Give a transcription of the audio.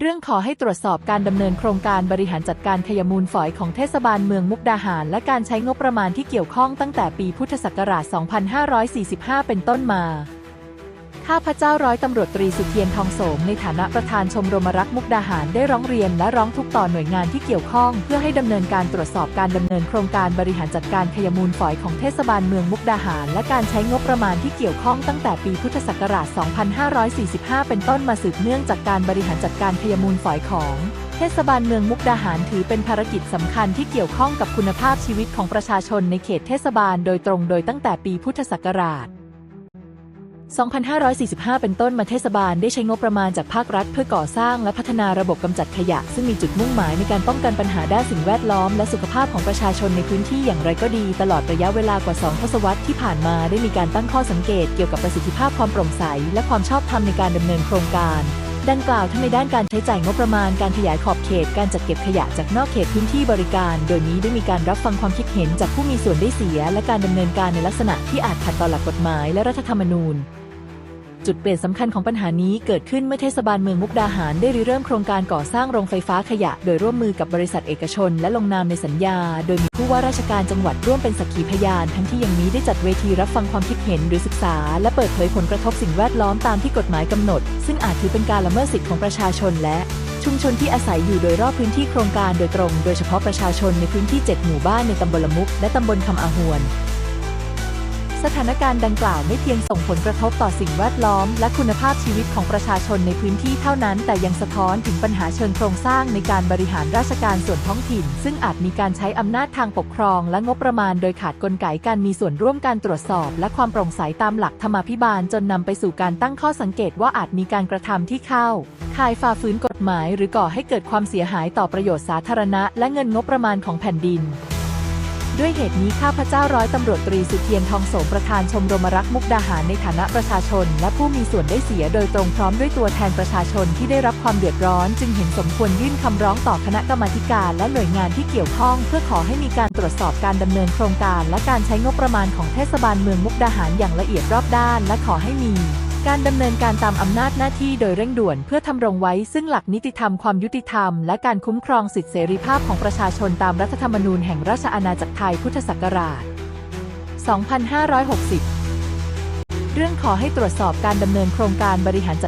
เรื่องขอให้ตรวจสอบการดำเนินโครงการบริหารจัดการขยะมูลฝอยของเทศบาลเมืองมุกดาหาร และการใช้งบประมาณที่เกี่ยวข้องตั้งแต่ปีพุทธศักราช 2545 เป็นต้นมา ข้าพเจ้าร้อยตำรวจตรีสุเทียนทองโสมในฐานะประธานชมรมรักมุกดาหารได้ร้องเรียนและร้องทุกต่อหน่วยงานที่เกี่ยวข้อง เพื่อให้ดำเนินการตรวจสอบการดำเนินโครงการบริหารจัดการขยมูลฝอยของเทศบาลเมืองมุกดาหาร และการใช้งบประมาณที่เกี่ยวข้องตั้งแต่ปีพุทธศักราช 2545 เป็นต้นมาสืบเนื่องจากการบริหารจัดการขยมูลฝอยของเทศบาลเมืองมุกดาหารถือเป็นภารกิจสำคัญที่เกี่ยวข้องกับคุณภาพชีวิตของประชาชนในเขตเทศบาลโดยตรงโดยตั้งแต่ปีพุทธศักราช 2545 เป็นต้นมาเทศบาลได้ใช้งบประมาณจากภาครัฐ เพื่อก่อสร้างและพัฒนาระบบกำจัดขยะ ซึ่งมีจุดมุ่งหมายในการป้องกันปัญหาด้านสิ่งแวดล้อม และสุขภาพของประชาชนในพื้นที่อย่างไรก็ดี ตลอดระยะเวลากว่า 2 ทศวรรษที่ผ่านมาได้มีการตั้งข้อสังเกตเกี่ยวกับประสิทธิภาพความโปร่งใส และความชอบธรรมในการดำเนินโครงการ ดังกล่าวทั้งในด้านการใช้จ่ายงบประมาณการขยายขอบเขตการจัดเก็บขยะจากนอกเขตพื้นที่บริการ โดยนี้ได้มีการรับฟังความคิดเห็นจากผู้มีส่วนได้เสีย และการดำเนินการในลักษณะที่อาจขัดต่อหลักกฎหมายและรัฐธรรมนูญ จุดเปลี่ยนสำคัญของปัญหานี้เกิดขึ้นเมื่อเทศบาลเมืองมุกดาหารได้ริเริ่มโครงการก่อสร้างโรงไฟฟ้าขยะ โดยร่วมมือกับบริษัทเอกชน และลงนามในสัญญา โดยมีผู้ว่าราชการจังหวัดร่วมเป็นสักขีพยาน ทั้งที่ยังมีได้จัดเวทีรับฟังความคิดเห็นหรือศึกษา และเปิดเผยผลกระทบสิ่งแวดล้อมตามที่กฎหมายกำหนด ซึ่งอาจถือเป็นการละเมิดสิทธิของประชาชนและชุมชนที่อาศัยอยู่โดยรอบพื้นที่โครงการโดยตรง โดยเฉพาะประชาชนในพื้นที่ 7 หมู่บ้านในตำบลละมุก และตำบลคำอาหวน สถานการณ์ดังกล่าวไม่เพียงส่งผลกระทบต่อสิ่งแวดล้อม และคุณภาพชีวิตของประชาชนในพื้นที่เท่านั้น แต่ยังสะท้อนถึงปัญหาเชิงโครงสร้างในการบริหารราชการส่วนท้องถิ่น ซึ่งอาจมีการใช้อำนาจทางปกครอง และงบประมาณโดยขาดกลไกการมีส่วนร่วมการตรวจสอบ และความโปร่งใสตามหลักธรรมาภิบาลจนนำไปสู่การตั้งข้อสังเกตว่าอาจมีการกระทำที่เข้าข่ายฝ่าฝืนกฎหมาย หรือก่อให้เกิดความเสียหายต่อประโยชน์สาธารณะ และเงินงบประมาณของแผ่นดิน ด้วยเหตุนี้ข้าพเจ้าร้อยตำรวจตรีสุเทียนทองโสมประธานชมรมรักมุกดาหารในฐานะประชาชน และผู้มีส่วนได้เสียโดยตรงพร้อมด้วยตัวแทนประชาชนที่ได้รับความเดือดร้อน จึงเห็นสมควรยื่นคำร้องต่อคณะกรรมาการและหน่วยงานที่เกี่ยวข้อง เพื่อขอให้มีการตรวจสอบการดำเนินโครงการ และการใช้งบประมาณของเทศบาลเมืองมุกดาหารอย่างละเอียดรอบด้าน และขอให้มี การดำเนินการตามอำนาจหน้าที่โดยเร่งด่วนเพื่อทำรงไว้ซึ่งหลักนิติธรรมความยุติธรรมและการคุ้มครองสิทธิเสรีภาพของประชาชนตามรัฐธรรมนูญแห่งราชอาณาจักรไทยพุทธศักราช 2560 เรื่องขอให้ตรวจสอบการดำเนินโครงการบริหารจัด